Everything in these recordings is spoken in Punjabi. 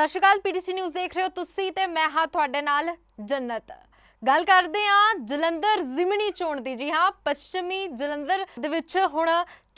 ਸਤਿ ਸ਼੍ਰੀ ਅਕਾਲ ਪੀਟੀਸੀ ਨਿਊਜ਼ ਦੇਖ ਰਹੇ ਹੋ ਤੁਸੀਂ ਤੇ ਮੈਂ ਹਾਂ ਤੁਹਾਡੇ ਨਾਲ ਜੰਨਤ। ਗੱਲ ਕਰਦੇ ਹਾਂ ਜਲੰਧਰ ਜ਼ਿਮਨੀ ਚੋਣ ਦੀ। ਜੀ ਹਾਂ, ਪੱਛਮੀ ਜਲੰਧਰ ਦੇ ਵਿੱਚ ਹੁਣ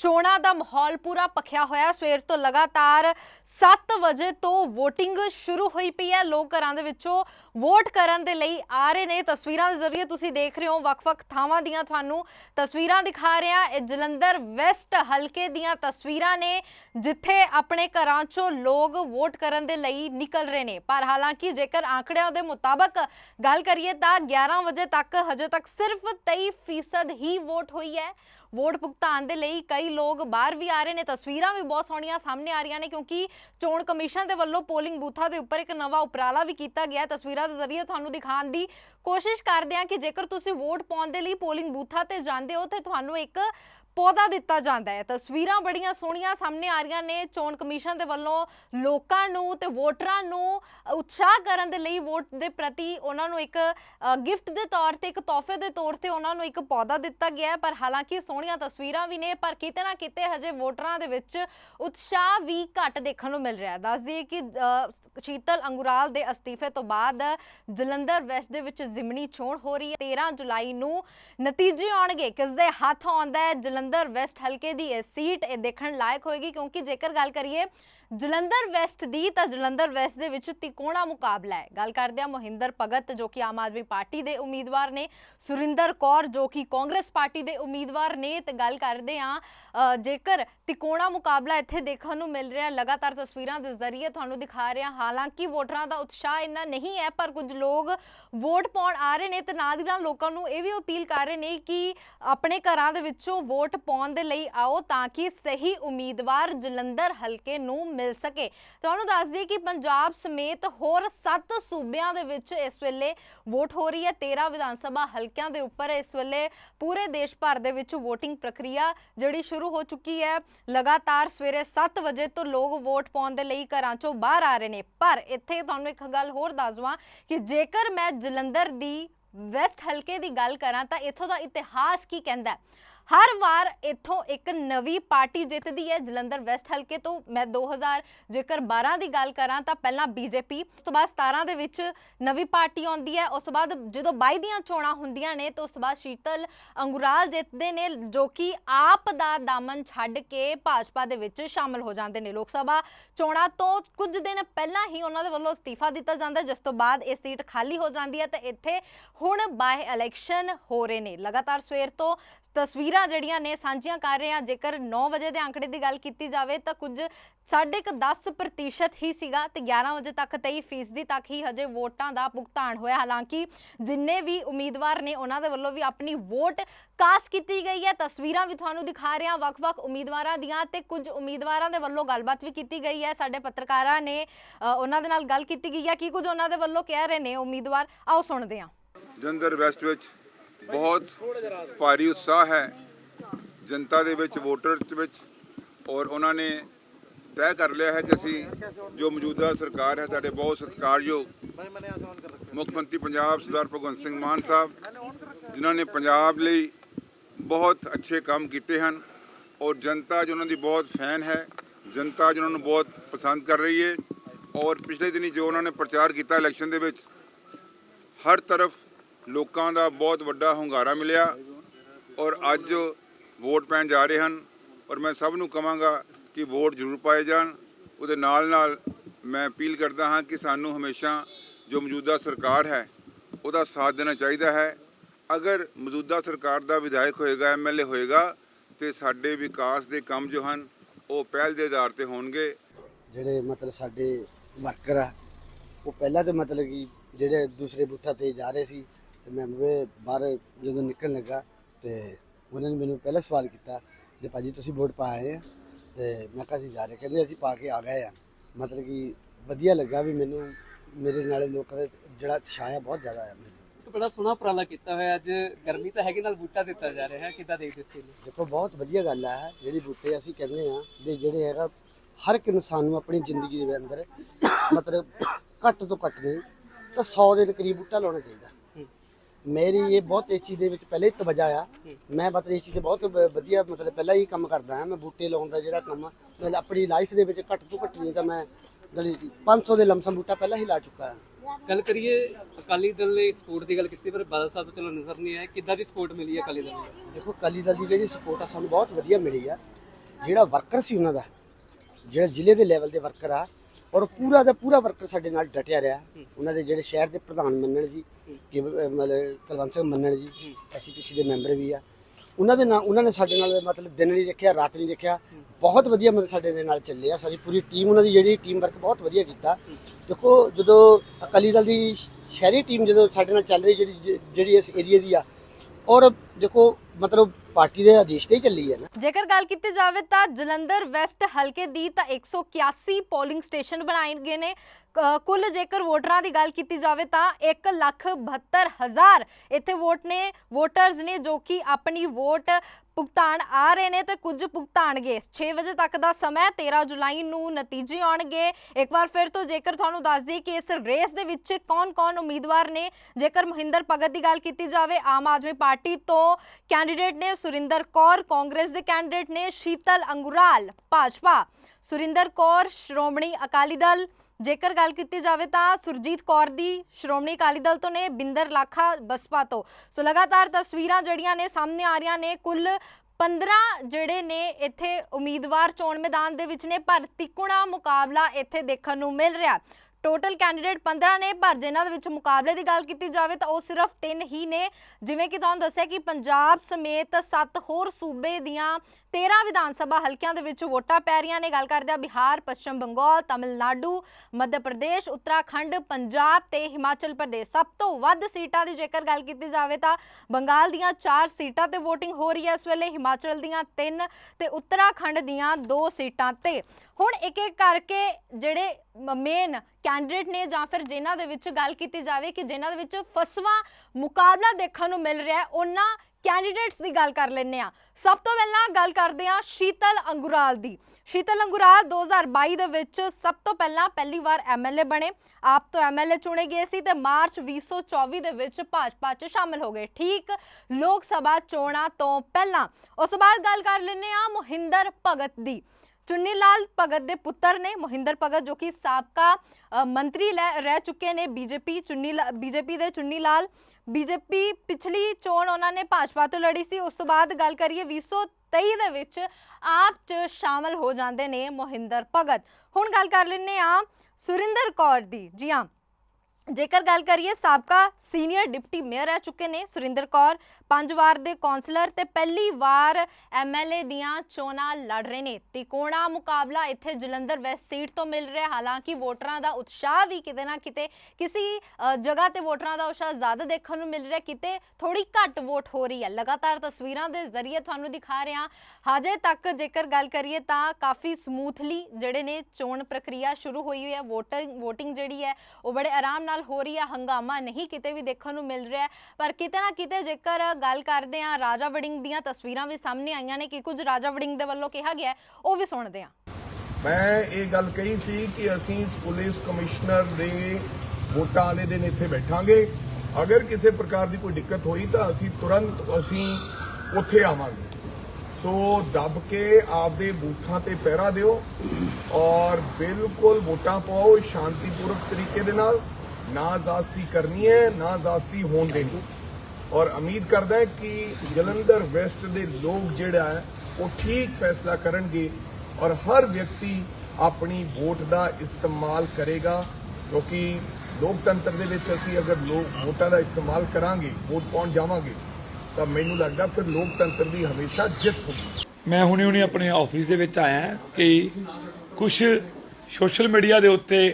ਚੋਣਾਂ ਦਾ ਮਾਹੌਲ ਪੂਰਾ ਪਖਿਆ ਹੋਇਆ। ਸਵੇਰ ਤੋਂ ਲਗਾਤਾਰ 7 ਵਜੇ ਤੋਂ VOTING ਸ਼ੁਰੂ ਹੋਈ ਪਈ ਹੈ। ਲੋਕ ਘਰਾਂ ਦੇ ਵਿੱਚੋਂ ਵੋਟ ਕਰਨ ਦੇ ਲਈ ਆ ਰਹੇ ਨੇ। ਤਸਵੀਰਾਂ ਦੇ ਜ਼ਰੀਏ ਤੁਸੀਂ ਦੇਖ ਰਹੇ ਹੋ, ਵੱਖ-ਵੱਖ ਥਾਵਾਂ ਦੀਆਂ ਤੁਹਾਨੂੰ ਤਸਵੀਰਾਂ ਦਿਖਾ ਰਹੇ। ਹਾਂ ਇਹ ਜਲੰਧਰ ਵੈਸਟ ਹਲਕੇ ਦੀਆਂ ਤਸਵੀਰਾਂ ਨੇ, ਜਿੱਥੇ ਆਪਣੇ ਘਰਾਂ 'ਚੋਂ ਲੋਕ ਵੋਟ ਕਰਨ ਦੇ ਲਈ ਨਿਕਲ ਰਹੇ ਨੇ। ਪਰ ਹਾਲਾਂਕਿ ਜੇਕਰ ਆંકੜਿਆਂ ਦੇ ਮੁਤਾਬਕ ਗੱਲ ਕਰੀਏ ਤਾਂ 11 ਵਜੇ ਤੱਕ ਹਜੇ ਤੱਕ ਸਿਰਫ 23% ਹੀ ਵੋਟ ਹੋਈ ਹੈ। ਵੋਟ ਭੁਗਤਾਨ ਦੇ ਲਈ ਕਈ ਲੋਕ ਬਾਹਰ ਵੀ ਆ ਰਹੇ ਨੇ, ਤਸਵੀਰਾਂ ਵੀ ਬਹੁਤ ਸੋਹਣੀਆਂ ਸਾਹਮਣੇ ਆ ਰਹੀਆਂ ਨੇ, ਕਿਉਂਕਿ ਚੋਣ ਕਮਿਸ਼ਨ ਦੇ ਵੱਲੋਂ ਪੋਲਿੰਗ ਬੂਥਾਂ ਦੇ ਉੱਪਰ ਇੱਕ ਨਵਾਂ ਉਪਰਾਲਾ ਵੀ ਕੀਤਾ ਗਿਆ ਤਸਵੀਰਾਂ ਦੇ ਜ਼ਰੀਏ ਤੁਹਾਨੂੰ ਦਿਖਾਉਣ ਦੀ ਕੋਸ਼ਿਸ਼ ਕਰਦੇ ਹਾਂ ਕਿ ਜੇਕਰ ਤੁਸੀਂ ਵੋਟ ਪਾਉਣ ਦੇ ਲਈ ਪੋਲਿੰਗ ਬੂਥਾਂ ਤੇ ਜਾਂਦੇ ਹੋ, ਤੇ ਤੁਹਾਨੂੰ ਇੱਕ ਪੌਦਾ ਦਿੱਤਾ ਜਾਂਦਾ ਹੈ। ਤਸਵੀਰਾਂ ਬੜੀਆਂ ਸੋਹਣੀਆਂ ਸਾਹਮਣੇ ਆ ਰਹੀਆਂ ਨੇ। ਚੋਣ ਕਮਿਸ਼ਨ ਦੇ ਵੱਲੋਂ ਲੋਕਾਂ ਨੂੰ ਤੇ ਵੋਟਰਾਂ ਨੂੰ ਉਤਸ਼ਾਹ ਕਰਨ ਦੇ ਲਈ ਵੋਟ ਦੇ ਪ੍ਰਤੀ ਉਹਨਾਂ ਨੂੰ ਇੱਕ ਗਿਫਟ ਦੇ ਤੌਰ ਤੇ, ਇੱਕ ਤੋਹਫੇ ਦੇ ਤੌਰ ਤੇ ਉਹਨਾਂ ਨੂੰ ਇੱਕ ਪੌਦਾ ਦਿੱਤਾ ਗਿਆ ਪਰ ਹਾਲਾਂਕਿ ਸੋਹਣੀਆਂ ਤਸਵੀਰਾਂ ਵੀ ਨੇ, ਪਰ ਕਿਤੇ ਨਾ ਕਿਤੇ ਹਜੇ ਵੋਟਰਾਂ ਦੇ ਵਿੱਚ ਉਤਸ਼ਾਹ ਵੀ ਘੱਟ ਦੇਖਣ ਨੂੰ ਮਿਲ ਰਿਹਾ ਹੈ। ਦੱਸ ਦਈਏ ਕਿ ਸ਼ੀਤਲ ਅੰਗੁਰਾਲ ਦੇ ਅਸਤੀਫੇ ਤੋਂ ਬਾਅਦ ਜਲੰਧਰ ਵੈਸਟ ਦੇ ਵਿੱਚ ਜ਼ਿਮਨੀ ਚੋਣ ਹੋ ਰਹੀ ਹੈ। 13 ਜੁਲਾਈ ਨੂੰ ਨਤੀਜੇ ਆਉਣਗੇ। ਕਿਸ ਦੇ ਹੱਥ ਆਉਂਦਾ ਹੈ? ਜਲੰਧਰ ਵੈਸਟ ਹਲਕੇ ਦੀ ਇਹ ਸੀਟ ਇਹ ਦੇਖਣ ਲਾਇਕ ਹੋਏਗੀ ਕਿਉਂਕਿ ਜੇਕਰ ਗੱਲ ਕਰੀਏ ਜਲੰਧਰ ਵੈਸਟ ਦੀ, ਤਾਂ ਜਲੰਧਰ ਵੈਸਟ ਦੇ ਵਿੱਚ ਤਿਕੋਣਾ ਮੁਕਾਬਲਾ ਹੈ। ਗੱਲ ਕਰਦੇ ਹਾਂ ਮੋਹਿੰਦਰ ਭਗਤ, ਜੋ ਕਿ ਆਮ ਆਦਮੀ ਪਾਰਟੀ ਦੇ ਉਮੀਦਵਾਰ ਨੇ, ਸੁਰਿੰਦਰ ਕੌਰ, ਜੋ ਕਿ ਕਾਂਗਰਸ ਪਾਰਟੀ ਦੇ ਉਮੀਦਵਾਰ ਨੇ, ਤੇ ਗੱਲ ਕਰਦੇ ਹਾਂ ਜੇਕਰ ਤਿਕੋਣਾ ਮੁਕਾਬਲਾ ਇੱਥੇ ਦੇਖਣ ਨੂੰ ਮਿਲ ਰਿਹਾ, ਲਗਾਤਾਰ ਤਸਵੀਰਾਂ ਦੇ ਜ਼ਰੀਏ ਤੁਹਾਨੂੰ ਦਿਖਾ ਰਿਹਾ ਹਾਲਾਂਕਿ ਵੋਟਰਾਂ ਦਾ ਉਤਸ਼ਾਹ ਇੰਨਾ ਨਹੀਂ ਹੈ, ਪਰ ਕੁਝ ਲੋਕ ਵੋਟ ਪਾਉਣ ਆ ਰਹੇ ਨੇ, ਤੇ ਨਾਲ ਦੀ ਨਾਲ ਲੋਕਾਂ ਨੂੰ ਇਹ ਵੀ ਅਪੀਲ ਕਰ ਰਹੇ ਨੇ ਕਿ ਆਪਣੇ ਘਰਾਂ ਦੇ ਵਿੱਚੋਂ ਵੋਟ ਪਾਉਣ ਦੇ ਲਈ ਆਓ, ਤਾਂ ਕਿ ਸਹੀ ਉਮੀਦਵਾਰ ਜਲੰਧਰ ਹਲਕੇ ਨੂੰ ਮਿਲ ਸਕੇ। ਤੁਹਾਨੂੰ ਦੱਸ ਦਈਏ ਕਿ ਪੰਜਾਬ ਸਮੇਤ ਹੋਰ 7 ਸੂਬਿਆਂ ਦੇ ਵਿੱਚ ਇਸ ਵੇਲੇ ਵੋਟ ਹੋ ਰਹੀ ਹੈ। 13 ਵਿਧਾਨ ਸਭਾ ਹਲਕਿਆਂ ਦੇ ਉੱਪਰ ਇਸ ਵੇਲੇ ਪੂਰੇ ਦੇਸ਼ ਭਰ ਦੇ ਵਿੱਚ VOTING ਪ੍ਰਕਿਰਿਆ ਜਿਹੜੀ ਸ਼ੁਰੂ ਹੋ ਚੁੱਕੀ ਹੈ। ਲਗਾਤਾਰ ਸਵੇਰੇ 7 ਵਜੇ ਤੋਂ ਲੋਕ ਵੋਟ ਪਾਉਣ ਦੇ ਲਈ ਘਰਾਂ ਚੋਂ ਬਾਹਰ ਆ ਰਹੇ ਨੇ। ਪਰ ਇੱਥੇ ਤੁਹਾਨੂੰ ਇੱਕ ਗੱਲ ਹੋਰ ਦੱਸ ਦਵਾਂ ਕਿ ਜੇਕਰ ਮੈਂ ਜਲੰਧਰ ਦੀ ਵੈਸਟ ਹਲਕੇ ਦੀ ਗੱਲ ਕਰਾਂ ਤਾਂ ਇੱਥੋਂ ਦਾ ਇਤਿਹਾਸ ਕੀ ਕਹਿੰਦਾ ਹਰ ਵਾਰ ਇੱਥੋਂ ਇੱਕ ਨਵੀਂ ਪਾਰਟੀ ਜਿੱਤਦੀ ਹੈ ਜਲੰਧਰ ਵੈਸਟ ਹਲਕੇ ਤੋਂ। ਮੈਂ 2000 ਜੇਕਰ 12 ਦੀ ਗੱਲ ਕਰਾਂ ਤਾਂ ਪਹਿਲਾਂ ਬੀਜੇਪੀ, ਉਸ ਤੋਂ ਬਾਅਦ 17 ਦੇ ਵਿੱਚ ਨਵੀਂ ਪਾਰਟੀ ਆਉਂਦੀ ਹੈ, ਉਸ ਤੋਂ ਬਾਅਦ ਜਦੋਂ 22 ਦੀਆਂ ਚੋਣਾਂ ਹੁੰਦੀਆਂ ਨੇ ਤਾਂ ਉਸ ਤੋਂ ਬਾਅਦ ਸ਼ੀਤਲ ਅੰਗੁਰਾਲ ਜਿੱਤਦੇ ਨੇ, ਜੋ ਕਿ ਆਪ ਦਾ ਦਾਮਨ ਛੱਡ ਕੇ ਭਾਜਪਾ ਦੇ ਵਿੱਚ ਸ਼ਾਮਲ ਹੋ ਜਾਂਦੇ ਨੇ। ਲੋਕ ਸਭਾ ਚੋਣਾਂ ਤੋਂ ਕੁਝ ਦਿਨ ਪਹਿਲਾਂ ਹੀ ਉਹਨਾਂ ਦੇ ਵੱਲੋਂ ਅਸਤੀਫਾ ਦਿੱਤਾ ਜਾਂਦਾ ਜਿਸ ਤੋਂ ਬਾਅਦ ਇਹ ਸੀਟ ਖਾਲੀ ਹੋ ਜਾਂਦੀ ਹੈ ਤੇ ਇੱਥੇ ਹੁਣ ਬਾਏ ਇਲੈਕਸ਼ਨ ਹੋ ਰਹੇ ਨੇ। ਲਗਾਤਾਰ ਸਵੇਰ ਤੋਂ ਤਸਵੀਰਾਂ ਜਿਹੜੀਆਂ ਨੇ ਸਾਂਝੀਆਂ ਕਰ ਰਹੇ ਹਾਂ। ਜੇਕਰ 9 ਵਜੇ ਦੇ ਅੰਕੜੇ ਦੀ ਗੱਲ ਕੀਤੀ ਜਾਵੇ ਤਾਂ ਕੁਝ 10.5% ਹੀ ਸੀਗਾ ਤੇ 11 ਵਜੇ ਤੱਕ 23% ਤੱਕ ਹੀ ਹਜੇ ਵੋਟਾਂ ਦਾ ਭੁਗਤਾਨ ਹੋਇਆ। ਹਾਲਾਂਕਿ ਜਿੰਨੇ ਵੀ ਉਮੀਦਵਾਰ ਨੇ ਉਹਨਾਂ ਦੇ ਵੱਲੋਂ ਵੀ ਆਪਣੀ ਵੋਟ ਕਾਸਟ ਕੀਤੀ ਗਈ ਹੈ। ਤਸਵੀਰਾਂ ਵੀ ਤੁਹਾਨੂੰ ਦਿਖਾ ਰਹੇ ਹਾਂ ਵੱਖ-ਵੱਖ ਉਮੀਦਵਾਰਾਂ ਦੀਆਂ ਤੇ ਕੁਝ ਉਮੀਦਵਾਰਾਂ ਦੇ ਵੱਲੋਂ ਗੱਲਬਾਤ ਵੀ ਕੀਤੀ ਗਈ ਹੈ। ਸਾਡੇ ਪੱਤਰਕਾਰਾਂ ਨੇ ਉਹਨਾਂ ਦੇ ਨਾਲ ਗੱਲ ਕੀਤੀ ਗਈ ਹੈ ਕੀ ਕੁਝ ਉਹਨਾਂ ਦੇ ਵੱਲੋਂ ਕਹਿ ਰਹੇ ਨੇ ਉਮੀਦਵਾਰ। ਆਓ ਸੁਣਦੇ ਹਾਂ। ਜਲੰਧਰ ਵੈਸਟ ਵਿੱਚ ਬਹੁਤ ਭਾਰੀ ਉਤਸ਼ਾਹ ਹੈ। ਜਨਤਾ ਦੇ ਵਿੱਚ, ਵੋਟਰ ਦੇ ਵਿੱਚ ਔਰ ਉਹਨਾਂ ਨੇ ਤੈਅ ਕਰ ਲਿਆ ਹੈ ਕਿ ਅਸੀਂ ਜੋ ਮੌਜੂਦਾ ਸਰਕਾਰ ਹੈ, ਸਾਡੇ ਬਹੁਤ ਸਤਿਕਾਰਯੋਗ ਮੁੱਖ ਮੰਤਰੀ ਪੰਜਾਬ ਸਰਦਾਰ ਭਗਵੰਤ ਸਿੰਘ ਮਾਨ ਸਾਹਿਬ, ਜਿਨ੍ਹਾਂ ਨੇ ਪੰਜਾਬ ਲਈ ਬਹੁਤ ਅੱਛੇ ਕੰਮ ਕੀਤੇ ਹਨ ਔਰ ਜਨਤਾ ਜੋ ਉਹਨਾਂ ਦੀ ਬਹੁਤ ਫੈਨ ਹੈ, ਜਨਤਾ ਜੋ ਉਹਨਾਂ ਨੂੰ ਬਹੁਤ ਪਸੰਦ ਕਰ ਰਹੀ ਹੈ ਔਰ ਪਿਛਲੇ ਦਿਨੀ ਜੋ ਉਹਨਾਂ ਨੇ ਪ੍ਰਚਾਰ ਕੀਤਾ ਇਲੈਕਸ਼ਨ ਦੇ ਵਿੱਚ, ਹਰ ਤਰਫ ਲੋਕਾਂ ਦਾ ਬਹੁਤ ਵੱਡਾ ਹੁੰਗਾਰਾ ਮਿਲਿਆ ਔਰ ਅੱਜ ਵੋਟ ਪੈਣ ਜਾ ਰਹੇ ਹਨ ਔਰ ਮੈਂ ਸਭ ਨੂੰ ਕਹਾਂਗਾ ਕਿ ਵੋਟ ਜ਼ਰੂਰ ਪਾਏ ਜਾਣ। ਉਹਦੇ ਨਾਲ ਨਾਲ ਮੈਂ ਅਪੀਲ ਕਰਦਾ ਹਾਂ ਕਿ ਸਾਨੂੰ ਹਮੇਸ਼ਾ ਜੋ ਮੌਜੂਦਾ ਸਰਕਾਰ ਹੈ, ਉਹਦਾ ਸਾਥ ਦੇਣਾ ਚਾਹੀਦਾ ਹੈ। ਅਗਰ ਮੌਜੂਦਾ ਸਰਕਾਰ ਦਾ ਵਿਧਾਇਕ ਹੋਏਗਾ ਐਮਐਲਏ ਹੋਏਗਾ, ਤੇ ਸਾਡੇ ਵਿਕਾਸ ਦੇ ਕੰਮ ਜੋ ਹਨ, ਉਹ ਪਹਿਲ ਦੇ ਆਧਾਰ ਤੇ ਹੋਣਗੇ। ਜਿਹੜੇ ਮਤਲਬ ਸਾਡੇ ਵਰਕਰ ਆ, ਉਹ ਪਹਿਲਾਂ ਤਾਂ ਮਤਲਬ ਕਿ ਜਿਹੜੇ ਦੂਸਰੇ ਬੂਥਾਂ ਤੇ ਜਾ ਰਹੇ ਸੀ ਤੇ ਮੈਂ ਵੀ ਬਾਹਰ ਜਦੋਂ ਨਿਕਲਣ ਲੱਗਾ ਤੇ ਉਹਨਾਂ ਨੇ ਮੈਨੂੰ ਪਹਿਲਾਂ ਸਵਾਲ ਕੀਤਾ ਜੇ ਭਾਜੀ ਤੁਸੀਂ ਵੋਟ ਪਾ ਆਏ ਆ ਤੇ ਮੈਂ ਕਿਹਾ ਅਸੀਂ ਜਾ ਰਹੇ ਕਹਿੰਦੇ ਅਸੀਂ ਪਾ ਕੇ ਆ ਗਏ ਆ। ਮਤਲਬ ਕਿ ਵਧੀਆ ਲੱਗਾ ਵੀ ਮੈਨੂੰ ਮੇਰੇ ਨਾਲੇ ਲੋਕਾਂ ਦਾ ਜਿਹੜਾ ਉਤਸ਼ਾਹ ਆ ਬਹੁਤ ਜ਼ਿਆਦਾ ਆ ਮੈਨੂੰ। ਬੜਾ ਸੋਹਣਾ ਉਪਰਾਲਾ ਕੀਤਾ ਹੋਇਆ ਅੱਜ। ਗਰਮੀ ਤਾਂ ਹੈਗੀ ਨਾਲ ਬੂਟਾ ਦਿੱਤਾ ਜਾ ਰਿਹਾ ਹੈ ਕਿੱਦਾਂ ਦੇਖਦੇ ਸੀ ਇਹਨੂੰ ਦੇਖੋ ਬਹੁਤ ਵਧੀਆ ਗੱਲ ਹੈ ਜਿਹੜੀ ਬੂਟੇ ਅਸੀਂ ਕਹਿੰਦੇ ਆ ਵੀ ਜਿਹੜੇ ਹੈਗਾ ਹਰ ਇੱਕ ਇਨਸਾਨ ਨੂੰ ਆਪਣੀ ਜ਼ਿੰਦਗੀ ਦੇ ਅੰਦਰ ਮਤਲਬ ਘੱਟ ਤੋਂ ਘੱਟ ਨਹੀਂ ਤਾਂ 100 ਦੇ ਕਰੀਬ ਬੂਟਾ ਲਾਉਣਾ ਚਾਹੀਦਾ। ਮੇਰੀ ਇਹ ਬਹੁਤ ਇਸ ਚੀਜ਼ ਦੇ ਵਿੱਚ ਪਹਿਲੇ ਹੀ ਤਵਜਾ ਆ। ਮੈਂ ਮਤਲਬ ਇਸ ਚੀਜ਼ 'ਚ ਬਹੁਤ ਵ- ਵਧੀਆ ਮਤਲਬ ਪਹਿਲਾਂ ਹੀ ਕੰਮ ਕਰਦਾ ਹਾਂ। ਮੈਂ ਬੂਟੇ ਲਾਉਣ ਦਾ ਜਿਹੜਾ ਕੰਮ ਮਤਲਬ ਆਪਣੀ ਲਾਈਫ ਦੇ ਵਿੱਚ ਘੱਟ ਤੋਂ ਘੱਟ ਨਹੀਂ ਤਾਂ ਮੈਂ ਗਲੀ 'ਚ 500 ਦੇ ਲਮਸਮ ਬੂਟਾ ਪਹਿਲਾਂ ਹੀ ਲਾ ਚੁੱਕਾ ਹੈ। ਗੱਲ ਕਰੀਏ ਅਕਾਲੀ ਦਲ ਨੇ ਸਪੋਰਟ ਦੀ ਗੱਲ ਕੀਤੀ ਪਰ ਬਾਦਲ ਸਾਹਿਬ ਤੋਂ ਚਲੋ ਨਜ਼ਰ ਨਹੀਂ ਆਇਆ। ਕਿੱਦਾਂ ਦੀ ਸਪੋਰਟ ਮਿਲੀ ਹੈ ਅਕਾਲੀ ਦਲ ਨੂੰ? ਦੇਖੋ ਅਕਾਲੀ ਦਲ ਦੀ ਜਿਹੜੀ ਸਪੋਰਟ ਆ ਸਾਨੂੰ ਬਹੁਤ ਵਧੀਆ ਮਿਲੀ ਆ। ਜਿਹੜਾ ਵਰਕਰ ਸੀ ਉਹਨਾਂ ਦਾ ਜਿਹੜਾ ਜ਼ਿਲ੍ਹੇ ਦੇ ਲੈਵਲ ਦੇ ਵਰਕਰ ਆ ਔਰ ਪੂਰਾ ਦਾ ਪੂਰਾ ਵਰਕਰ ਸਾਡੇ ਨਾਲ ਡਟਿਆ ਰਿਹਾ। ਉਹਨਾਂ ਦੇ ਜਿਹੜੇ ਸ਼ਹਿਰ ਦੇ ਪ੍ਰਧਾਨ ਮੰਨਣ ਜੀ ਕਿ ਮਤਲਬ ਕੁਲਵੰਤ ਸਿੰਘ ਮੰਨਣ ਜੀ ਐਸਪੀਸੀ ਦੇ ਮੈਂਬਰ ਵੀ ਆ। ਉਹਨਾਂ ਦੇ ਨਾਲ ਉਹਨਾਂ ਨੇ ਸਾਡੇ ਨਾਲ ਮਤਲਬ ਦਿਨ ਨਹੀਂ ਦੇਖਿਆ, ਰਾਤ ਨਹੀਂ ਦੇਖਿਆ। ਬਹੁਤ ਵਧੀਆ ਮਤਲਬ ਸਾਡੇ ਦੇ ਨਾਲ ਚੱਲੇ ਆ। ਸਾਡੀ ਪੂਰੀ ਟੀਮ, ਉਹਨਾਂ ਦੀ ਜਿਹੜੀ ਟੀਮ ਵਰਕ ਬਹੁਤ ਵਧੀਆ ਕੀਤਾ। ਦੇਖੋ, ਜਦੋਂ ਅਕਾਲੀ ਦਲ ਦੀ ਸ਼ਹਿਰੀ ਟੀਮ ਜਦੋਂ ਸਾਡੇ ਨਾਲ ਚੱਲ ਰਹੀ, ਜਿਹੜੀ ਜਿਹੜੀ ਇਸ ਏਰੀਆ ਦੀ ਆ ਔਰ ਦੇਖੋ, ਮਤਲਬ ਪਾਰਟੀ ਦੇ ਆਦੇਸ਼ ਤੇ ਹੀ ਚੱਲੀ ਹੈ ਨਾ। ਜੇਕਰ ਗੱਲ ਕੀਤੀ ਜਾਵੇ ਤਾਂ ਜਲੰਧਰ ਵੈਸਟ ਹਲਕੇ ਦੀ ਤਾਂ 181 ਪੋਲਿੰਗ ਸਟੇਸ਼ਨ ਬਣਾਏ ਗਏ ਨੇ। ਕੁੱਲ ਜੇਕਰ ਵੋਟਰਾਂ ਦੀ ਗੱਲ ਕੀਤੀ ਜਾਵੇ ਤਾਂ 172000 ਇੱਥੇ ਵੋਟ ਨੇ, ਵੋਟਰਸ ਨੇ ਜੋ ਕਿ ਆਪਣੀ ਵੋਟ ਭੁਗਤਾਨ ਆ ਰਹੇ ਨੇ ਤੇ ਕੁਝ ਭੁਗਤਾਨਗੇ। 6 ਵਜੇ ਤੱਕ ਦਾ ਸਮਾਂ ਹੈ, 13 ਜੁਲਾਈ ਨੂੰ ਨਤੀਜੇ ਆਉਣਗੇ। ਇੱਕ ਵਾਰ ਫਿਰ ਤੋਂ ਜੇਕਰ ਤੁਹਾਨੂੰ ਦੱਸ ਦਈਏ ਕਿ ਇਸ ਰੇਸ ਦੇ ਵਿੱਚ ਕੌਣ-ਕੌਣ ਉਮੀਦਵਾਰ ਨੇ ਜੇਕਰ ਮਹਿੰਦਰ ਭਗਤ ਦੀ ਗੱਲ ਕੀਤੀ ਜਾਵੇ ਆਮ ਆਦਮੀ ਪਾਰਟੀ ਤੋਂ ਕੈਂਡੀਡੇਟ ਨੇ ਸੁਰਿੰਦਰ ਕੌਰ ਕਾਂਗਰਸ ਦੇ ਕੈਂਡੀਡੇਟ ਨੇ ਸ਼ੀਤਲ ਅੰਗੁਰਾਲ ਭਾਜਪਾ। ਸੁਰਿੰਦਰ ਕੌਰ ਸ਼੍ਰੋਮਣੀ ਅਕਾਲੀ ਦਲ ਜੇਕਰ ਗੱਲ ਕੀਤੀ ਜਾਵੇ ਤਾਂ ਸੁਰਜੀਤ ਕੌਰ ਦੀ ਸ਼੍ਰੋਮਣੀ ਅਕਾਲੀ ਦਲ ਤੋਂ ਨੇ ਬਿੰਦਰ ਲਾਖਾ ਬਸਪਾ ਤੋਂ। ਸੋ ਲਗਾਤਾਰ ਤਸਵੀਰਾਂ ਜਿਹੜੀਆਂ ਨੇ ਸਾਹਮਣੇ ਆ ਰਹੀਆਂ ਨੇ, ਕੁੱਲ 15 ਜਿਹੜੇ ਨੇ ਇੱਥੇ ਉਮੀਦਵਾਰ ਚੋਣ ਮੈਦਾਨ ਦੇ ਵਿੱਚ ਨੇ, ਪਰ ਤਿਕੁਣਾ ਮੁਕਾਬਲਾ ਇੱਥੇ ਦੇਖਣ ਨੂੰ ਮਿਲ ਰਿਹਾ। ਟੋਟਲ ਕੈਂਡੀਡੇਟ 15 ਨੇ, ਪਰ ਜਿਨ੍ਹਾਂ ਦੇ ਵਿੱਚ ਮੁਕਾਬਲੇ ਦੀ ਗੱਲ ਕੀਤੀ ਜਾਵੇ ਤਾਂ ਉਹ ਸਿਰਫ 3 ਹੀ ਨੇ। ਜਿਵੇਂ ਕਿ ਤੁਹਾਨੂੰ ਦੱਸਿਆ ਕਿ ਪੰਜਾਬ ਸਮੇਤ 7 ਹੋਰ ਸੂਬੇ ਦੀਆਂ 13 ਵਿਧਾਨ ਸਭਾ ਹਲਕਿਆਂ ਦੇ ਵਿੱਚ ਵੋਟਾਂ ਪੈ ਰਹੀਆਂ ਨੇ। ਗੱਲ ਕਰਦੇ ਆ ਬਿਹਾਰ, ਪੱਛਮ ਬੰਗਾਲ, ਤਮਿਲਨਾਡੂ, ਮੱਧ ਪ੍ਰਦੇਸ਼, ਉੱਤਰਾਖੰਡ, ਪੰਜਾਬ ਤੇ ਹਿਮਾਚਲ ਪ੍ਰਦੇਸ਼। ਸਭ ਤੋਂ ਵੱਧ ਸੀਟਾਂ ਦੀ ਜੇਕਰ ਗੱਲ ਕੀਤੀ ਜਾਵੇ ਤਾਂ ਬੰਗਾਲ ਦੀਆਂ 4 ਸੀਟਾਂ ਤੇ VOTING ਹੋ ਰਹੀ ਹੈ ਇਸ ਵੇਲੇ। ਹਿਮਾਚਲ ਦੀਆਂ 3 ਤੇ ਉੱਤਰਾਖੰਡ ਦੀਆਂ 2 ਸੀਟਾਂ ਤੇ। ਹੁਣ ਇੱਕ ਇੱਕ ਕਰਕੇ ਜਿਹੜੇ ਮੇਨ ਕੈਂਡੀਡੇਟ ਨੇ ਜਾਂ ਫਿਰ ਜਿਨ੍ਹਾਂ ਦੇ ਵਿੱਚ ਗੱਲ ਕੀਤੀ ਜਾਵੇ ਕਿ ਜਿਨ੍ਹਾਂ ਦੇ ਵਿੱਚ ਫਸਵਾ ਮੁਕਾਬਲਾ ਦੇਖਣ ਨੂੰ ਮਿਲ ਰਿਹਾ ਹੈ, ਉਹਨਾਂ ਕੈਂਡੀਡੇਟਸ ਦੀ ਗੱਲ ਕਰ ਲੈਂਦੇ ਆ ਸਭ ਤੋਂ ਪਹਿਲਾਂ ਗੱਲ ਕਰਦੇ ਆ ਸ਼ੀਤਲ ਅੰਗੁਰਾਲ ਦੀ। ਸ਼ੀਤਲ ਅੰਗੁਰਾਲ 2022 ਦੇ ਵਿੱਚ ਸਭ ਤੋਂ ਪਹਿਲਾਂ ਪਹਿਲੀ ਵਾਰ ਐਮਐਲਏ ਬਣੇ। ਆਪ ਤੋਂ ਐਮਐਲਏ ਚੁਣੇ ਗਏ ਸੀ ਤੇ ਮਾਰਚ 2024 ਦੇ ਵਿੱਚ ਭਾਜਪਾ 'ਚ ਸ਼ਾਮਲ ਹੋ ਗਏ। ਠੀਕ ਲੋਕ ਸਭਾ ਚੋਣਾਂ ਤੋਂ ਪਹਿਲਾਂ। ਉਸ ਤੋਂ ਬਾਅਦ ਗੱਲ ਕਰ ਲੈਂਦੇ ਆ ਮੋਹਿੰਦਰ ਭਗਤ ਦੀ। ਚੁੰਨੀ ਲਾਲ ਭਗਤ ਦੇ ਪੁੱਤਰ ਨੇ ਮੋਹਿੰਦਰ ਭਗਤ ਜੋ ਕਿ ਸਾਬਕਾ ਮੰਤਰੀ ਲੈ- ਰਹਿ ਚੁੱਕੇ ਨੇ ਬੀਜੇਪੀ ਚੁੰਨੀ ਬੀਜੇਪੀ ਦੇ ਚੁੰਨੀ ਲਾਲ ਬੀਜੇਪੀ ਪਿਛਲੀ ਚੋਣ ਉਹਨਾਂ ਨੇ ਭਾਜਪਾ ਤੋਂ ਲੜੀ ਸੀ, ਉਸ ਤੋਂ ਬਾਅਦ ਗੱਲ ਕਰੀਏ 2023 ਦੇ ਵਿੱਚ ਆਪ ਚ ਸ਼ਾਮਲ ਹੋ ਜਾਂਦੇ ਨੇ ਮੋਹਿੰਦਰ ਭਗਤ। ਹੁਣ ਗੱਲ ਕਰ ਲੈਂਦੇ ਆ ਸੁਰਿੰਦਰ ਕੌਰ ਦੀ। ਜੀ ਹਾਂ ਜੇਕਰ ਗੱਲ ਕਰੀਏ, ਸਾਬਕਾ ਸੀਨੀਅਰ ਡਿਪਟੀ ਮੇਅਰ ਰਹਿ ਚੁੱਕੇ ਨੇ ਸੁਰਿੰਦਰ ਕੌਰ। ਪੰਜ ਵਾਰ ਦੇ ਕਾਉਂਸਲਰ ਤੇ ਪਹਿਲੀ ਵਾਰ ਐਮਐਲਏ ਦੀਆਂ ਚੋਣਾਂ ਲੜ ਰਹੇ ਨੇ। ਤਿਕੋਣਾ ਮੁਕਾਬਲਾ ਇੱਥੇ ਜਲੰਧਰ ਵੈਸਟ ਸੀਟ ਤੋਂ ਮਿਲ ਰਿਹਾ। ਹਾਲਾਂਕਿ ਵੋਟਰਾਂ ਦਾ ਉਤਸ਼ਾਹ ਵੀ ਕਿਤੇ ਨਾ ਕਿਤੇ ਕਿਸੇ ਜਗ੍ਹਾ ਤੇ ਵੋਟਰਾਂ ਦਾ ਉਤਸ਼ਾਹ ਜ਼ਿਆਦਾ ਦੇਖਣ ਨੂੰ ਮਿਲ ਰਿਹਾ। ਕਿਤੇ ਥੋੜੀ ਘੱਟ ਵੋਟ ਹੋ ਰਹੀ ਹੈ। ਲਗਾਤਾਰ ਤਸਵੀਰਾਂ ਦੇ ਜ਼ਰੀਏ ਤੁਹਾਨੂੰ ਦਿਖਾ ਰਿਹਾ। ਹਾਂ ਹਜੇ ਤੱਕ ਜੇਕਰ ਗੱਲ ਕਰੀਏ ਤਾਂ ਕਾਫੀ ਸਮੂਥਲੀ ਜਿਹੜੇ ਨੇ ਚੋਣ ਪ੍ਰਕਿਰਿਆ ਸ਼ੁਰੂ ਹੋਈ ਹੋਈ ਹੈ। ਵੋਟਿੰਗ ਵੋਟਿੰਗ ਜਿਹੜੀ ਹੈ, ਉਹ ਬੜੇ ਆਰਾਮ ਨਾਲ ਹੋ ਰਹੀ ਹੈ ਹੰਗਾਮਾ, ਨਹੀਂ ਕਿਤੇ ਵੀ ਦੇਖਣ ਨੂੰ ਮਿਲ ਰਿਹਾ। ਪਰ ਕਿਤੇ ਨਾ ਕਿਤੇ ਜੇਕਰ ਗੱਲ ਕਰਦੇ ਹਾਂ ਰਾਜਾ ਵੜਿੰਗ ਦੀਆਂ ਤਸਵੀਰਾਂ ਵੀ ਸਾਹਮਣੇ ਆਈਆਂ ਨੇ ਕਿ ਕੁਝ ਰਾਜਾ ਵੜਿੰਗ ਦੇ ਵੱਲੋਂ ਕਿਹਾ ਗਿਆ ਉਹ ਵੀ ਸੁਣਦੇ ਹਾਂ। ਮੈਂ ਇਹ ਗੱਲ ਕਹੀ ਸੀ ਕਿ ਅਸੀਂ ਪੁਲਿਸ ਕਮਿਸ਼ਨਰ ਦੇ ਵੋਟਾਂ ਵਾਲੇ ਦਿਨ ਇੱਥੇ ਬੈਠਾਂਗੇ। ਅਗਰ ਕਿਸੇ ਪ੍ਰਕਾਰ ਦੀ ਕੋਈ ਦਿੱਕਤ ਹੋਈ ਤਾਂ ਅਸੀਂ ਤੁਰੰਤ ਅਸੀਂ ਉੱਥੇ ਆਵਾਂਗੇ। ਸੋ ਦੱਬ ਕੇ ਆਪਦੇ ਬੂਥਾਂ ਤੇ ਪਹਿਰਾ ਦਿਓ ਔਰ ਬਿਲਕੁਲ ਵੋਟਾਂ ਪਾਓ ਸ਼ਾਂਤੀਪੂਰਵਕ ਤਰੀਕੇ ਦੇ ਨਾਲ। ਨਾ ਜ਼ਾਸਤੀ ਕਰਨੀ ਹੈ ਨਾ ਜ਼ਾਸਤੀ ਹੋਣ ਦੇਣੀ ਔਰ ਉਮੀਦ ਕਰਦਾ ਹੈ ਕਿ ਜਲੰਧਰ ਵੈਸਟ ਦੇ ਲੋਕ ਜਿਹੜਾ ਹੈ ਉਹ ਠੀਕ ਫੈਸਲਾ ਕਰਨਗੇ ਔਰ ਹਰ ਵਿਅਕਤੀ ਆਪਣੀ ਵੋਟ ਦਾ ਇਸਤੇਮਾਲ ਕਰੇਗਾ ਕਿਉਂਕਿ ਲੋਕਤੰਤਰ ਦੇ ਵਿੱਚ ਅਸੀਂ ਅਗਰ ਲੋਕ ਵੋਟਾਂ ਦਾ ਇਸਤੇਮਾਲ ਕਰਾਂਗੇ ਵੋਟ ਪਾਉਣ ਜਾਵਾਂਗੇ ਤਾਂ ਮੈਨੂੰ ਲੱਗਦਾ ਫਿਰ ਲੋਕਤੰਤਰ ਦੀ ਹਮੇਸ਼ਾ ਜਿੱਤ ਹੋਊਗੀ ਮੈਂ ਹੁਣੇ ਹੁਣੇ ਆਪਣੇ ਆਫਿਸ ਦੇ ਵਿੱਚ ਆਇਆ ਕਿ ਕੁਝ ਸੋਸ਼ਲ ਮੀਡੀਆ ਦੇ ਉੱਤੇ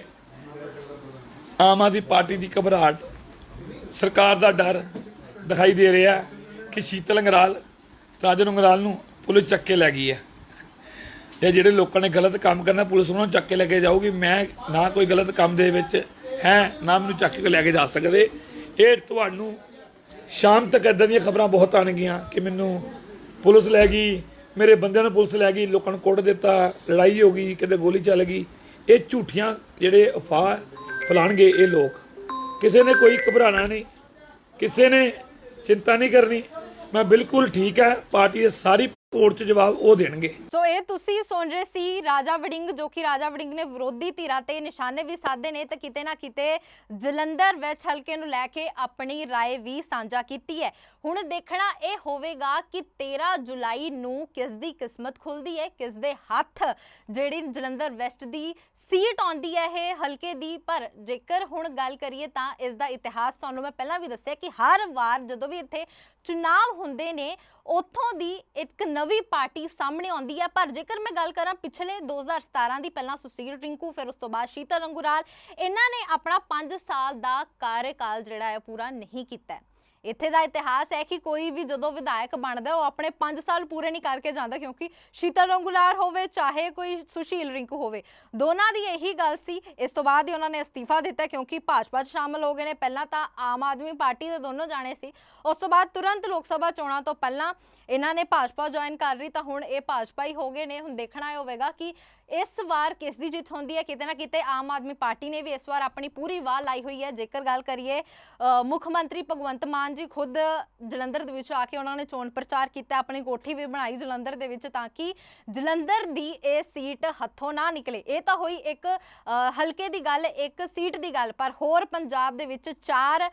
ਆਮ ਆਦਮੀ ਪਾਰਟੀ ਦੀ ਘਬਰਾਹਟ ਸਰਕਾਰ ਦਾ ਡਰ ਦਿਖਾਈ ਦੇ ਰਿਹਾ ਕਿ ਸ਼ੀਤਲ ਅੰਗਰਾਲ, ਰਾਜਨ ਅੰਗਰਾਲ ਨੂੰ ਪੁਲਿਸ ਚੱਕ ਕੇ ਲੈ ਗਈ ਹੈ। ਇਹ ਜਿਹੜੇ ਲੋਕਾਂ ਨੇ ਗਲਤ ਕੰਮ ਕਰਨਾ, ਪੁਲਿਸ ਉਹਨਾਂ ਨੂੰ ਚੱਕ ਕੇ ਲੈ ਕੇ ਜਾਊਗੀ। ਮੈਂ ਨਾ ਕੋਈ ਗਲਤ ਕੰਮ ਦੇ ਵਿੱਚ ਹੈ, ਨਾ ਮੈਨੂੰ ਚੱਕ ਕੇ ਲੈ ਕੇ ਜਾ ਸਕਦੇ। ਇਹ ਤੁਹਾਨੂੰ ਸ਼ਾਮ ਤੱਕ ਇਦਾਂ ਦੀਆਂ ਖਬਰਾਂ ਬਹੁਤ ਆਣਗੀਆਂ ਕਿ ਮੈਨੂੰ ਪੁਲਿਸ ਲੈ ਗਈ, ਮੇਰੇ ਬੰਦਿਆਂ ਨੂੰ ਪੁਲਿਸ ਲੈ ਗਈ, ਲੋਕਾਂ ਨੂੰ ਕੁੱਟ ਦਿੱਤਾ, ਲੜਾਈ ਹੋ ਗਈ, ਕਿਤੇ ਗੋਲੀ ਚੱਲ ਗਈ। ਇਹ ਝੂਠੀਆਂ ਜਿਹੜੇ ਅਫਵਾਹ ਫਲਾਣਗੇ ਇਹ ਲੋਕ। ਕਿਸੇ ਨੇ ਕੋਈ ਘਬਰਾਣਾ ਨਹੀਂ, ਕਿਸੇ ਨੇ ਚਿੰਤਾ ਨਹੀਂ ਕਰਨੀ। ਮੈਂ ਬਿਲਕੁਲ ਠੀਕ ਹੈ, ਪਾਰਟੀ ਦੇ ਸਾਰੀ ਕੋਰਟ 'ਚ ਜਵਾਬ ਉਹ ਦੇਣਗੇ। ਸੋ ਇਹ ਤੁਸੀਂ ਸੁਣ ਰਹੇ ਸੀ ਰਾਜਾ ਵੜਿੰਗ, ਜੋ ਕਿ ਰਾਜਾ ਵੜਿੰਗ ਨੇ ਵਿਰੋਧੀ ਧਿਰਾਂ ਤੇ ਨਿਸ਼ਾਨੇ ਵੀ ਸਾਧੇ ਨੇ ਤੇ ਕਿਤੇ ਨਾ ਕਿਤੇ ਜਲੰਧਰ ਵੈਸਟ ਹਲਕੇ ਨੂੰ ਲੈ ਕੇ ਆਪਣੀ ਰਾਏ ਵੀ ਸਾਂਝਾ ਕੀਤੀ ਹੈ। ਹੁਣ ਦੇਖਣਾ ਇਹ ਹੋਵੇਗਾ ਕਿ 13 ਜੁਲਾਈ ਨੂੰ ਕਿਸ ਦੀ ਕਿਸਮਤ ਖੁੱਲਦੀ ਹੈ ਕਿਸ ਦੇ ਹੱਥ ਜਿਹੜੀ ਜਲੰਧਰ ਵੈਸਟ ਦੀ ਸੀਟ ਆਉਂਦੀ ਹੈ ਇਹ ਹਲਕੇ ਦੀ, ਪਰ ਜੇਕਰ ਹੁਣ ਗੱਲ ਕਰੀਏ ਤਾਂ ਇਸ ਦਾ ਇਤਿਹਾਸ ਤੁਹਾਨੂੰ ਮੈਂ ਪਹਿਲਾਂ ਵੀ ਦੱਸਿਆ ਕਿ ਹਰ ਵਾਰ ਜਦੋਂ ਵੀ ਇੱਥੇ ਚੁਣਾਵ ਹੁੰਦੇ ਨੇ, ਉੱਥੋਂ ਦੀ ਇੱਕ ਨਵੀਂ ਪਾਰਟੀ ਸਾਹਮਣੇ ਆਉਂਦੀ ਹੈ। ਪਰ ਜੇਕਰ ਮੈਂ ਗੱਲ ਕਰਾਂ ਪਿਛਲੇ 2017 ਦੀ, ਪਹਿਲਾਂ ਸੁਸ਼ੀਲ ਰਿੰਕੂ, ਫਿਰ ਉਸ ਤੋਂ ਬਾਅਦ ਸ਼ੀਤਲ ਰੰਗੂਰਾਲ, ਇਹਨਾਂ ਨੇ ਆਪਣਾ 5 ਸਾਲ ਦਾ ਕਾਰਜਕਾਲ ਜਿਹੜਾ ਹੈ ਪੂਰਾ ਨਹੀਂ ਕੀਤਾ ਇੱਥੇ ਦਾ ਇਤਿਹਾਸ ਹੈ ਕਿ ਕੋਈ ਵੀ ਜਦੋਂ ਵਿਧਾਇਕ ਬਣਦਾ ਉਹ ਆਪਣੇ 5 ਸਾਲ ਪੂਰੇ ਨਹੀਂ ਕਰਕੇ ਜਾਂਦਾ ਕਿਉਂਕਿ ਸ਼ੀਤਲ ਰੰਗੂਲਾਰ ਹੋਵੇ, ਚਾਹੇ ਕੋਈ ਸੁਸ਼ੀਲ ਰਿੰਕੂ ਹੋਵੇ। ਦੋਨਾਂ ਦੀ ਇਹੀ ਗੱਲ ਸੀ। ਇਸ ਤੋਂ ਬਾਅਦ ਹੀ ਉਹਨਾਂ ਨੇ ਅਸਤੀਫਾ ਦਿੱਤਾ ਕਿਉਂਕਿ ਭਾਜਪਾ 'ਚ ਸ਼ਾਮਲ ਹੋ ਗਏ ਨੇ। ਪਹਿਲਾਂ ਤਾਂ ਆਮ ਆਦਮੀ ਪਾਰਟੀ ਦੇ ਦੋਨੋਂ ਜਾਣੇ ਸੀ। ਉਸ ਤੋਂ ਬਾਅਦ ਤੁਰੰਤ ਲੋਕ ਸਭਾ ਚੋਣਾਂ ਤੋਂ ਪਹਿਲਾਂ ਇਹਨਾਂ ਨੇ ਭਾਜਪਾ ਜੁਆਇਨ ਕਰ ਲਈ ਤਾਂ ਹੁਣ ਇਹ ਭਾਜਪਾ ਹੀ ਹੋ ਗਏ ਨੇ। ਹੁਣ ਦੇਖਣਾ ਹੋਵੇਗਾ ਕਿ ਇਸ ਵਾਰ ਕਿਸ ਦੀ ਜਿੱਤ ਹੁੰਦੀ ਹੈ? ਕਿਤੇ ਨਾ ਕਿਤੇ ਆਮ ਆਦਮੀ ਪਾਰਟੀ ਨੇ ਵੀ ਇਸ ਵਾਰ ਆਪਣੀ ਪੂਰੀ ਵਾਹ ਲਾਈ ਹੋਈ ਹੈ। ਜੇਕਰ ਗੱਲ ਕਰੀਏ ਮੁੱਖ ਮੰਤਰੀ ਭਗਵੰਤ ਮਾਨ ਜੀ ਖੁਦ ਜਲੰਧਰ ਦੇ ਵਿੱਚ ਆ ਕੇ ਉਹਨਾਂ ਨੇ ਚੋਣ ਪ੍ਰਚਾਰ ਕੀਤਾ, ਆਪਣੀ ਕੋਠੀ ਵੀ ਬਣਾਈ ਜਲੰਧਰ ਦੇ ਵਿੱਚ ਤਾਂ ਕਿ ਜਲੰਧਰ ਦੀ ਇਹ ਸੀਟ ਹੱਥੋਂ ਨਾ ਨਿਕਲੇ। ਇਹ ਤਾਂ ਹੋਈ ਇੱਕ ਹਲਕੇ ਦੀ ਗੱਲ, ਇੱਕ ਸੀਟ ਦੀ ਗੱਲ, ਪਰ ਹੋਰ ਪੰਜਾਬ ਦੇ ਵਿੱਚ ਚਾਰ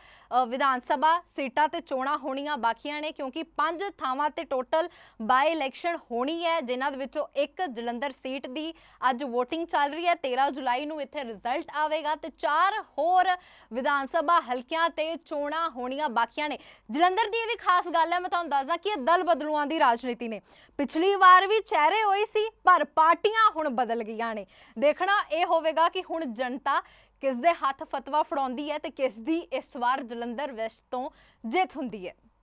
ਵਿਧਾਨ ਸਭਾ ਸੀਟਾਂ ਤੇ ਚੋਣਾਂ ਹੋਣੀਆਂ ਬਾਕੀਆਂ ਨੇ, ਕਿਉਂਕਿ ਪੰਜ ਥਾਵਾਂ ਤੇ ਟੋਟਲ ਬਾਈ ਇਲੈਕਸ਼ਨ ਹੋਣੀ ਹੈ, ਜਿਨ੍ਹਾਂ ਦੇ ਵਿੱਚੋਂ ਇੱਕ ਜਲੰਧਰ ਸੀਟ ਦੀ ਅੱਜ VOTING ਚੱਲ ਰਹੀ ਹੈ 13 ਜੁਲਾਈ ਨੂੰ ਇੱਥੇ ਰਿਜ਼ਲਟ ਆਵੇਗਾ ਤੇ ਚਾਰ ਹੋਰ ਵਿਧਾਨ ਸਭਾ ਹਲਕਿਆਂ ਤੇ ਚੋਣਾਂ ਹੋਣੀਆਂ ਬਾਕੀਆਂ ਨੇ। ਜਲੰਧਰ ਦੀ ਇਹ ਵੀ ਖਾਸ ਗੱਲ ਹੈ, ਮੈਂ ਤੁਹਾਨੂੰ ਦੱਸਦਾ ਕਿ ਇਹ ਦਲ ਬਦਲੂਆਂ ਦੀ ਰਾਜਨੀਤੀ ਨੇ। ਪਿਛਲੀ ਵਾਰ ਵੀ ਚਿਹਰੇ ਹੋਏ ਸੀ, ਪਰ ਪਾਰਟੀਆਂ ਹੁਣ ਬਦਲ ਗਈਆਂ ਨੇ। ਦੇਖਣਾ ਇਹ ਹੋਵੇਗਾ ਕਿ ਹੁਣ ਜਨਤਾ ਕਿਸ ਦੇ ਹੱਥ ਫਤਵਾ ਫੜਾਉਂਦੀ ਹੈ ਤੇ ਕਿਸ ਦੀ ਇਸ ਵਾਰ ਜਲੰਧਰ ਵੈਸਟ ਤੋਂ ਜਿੱਤ ਹੁੰਦੀ ਹੈ।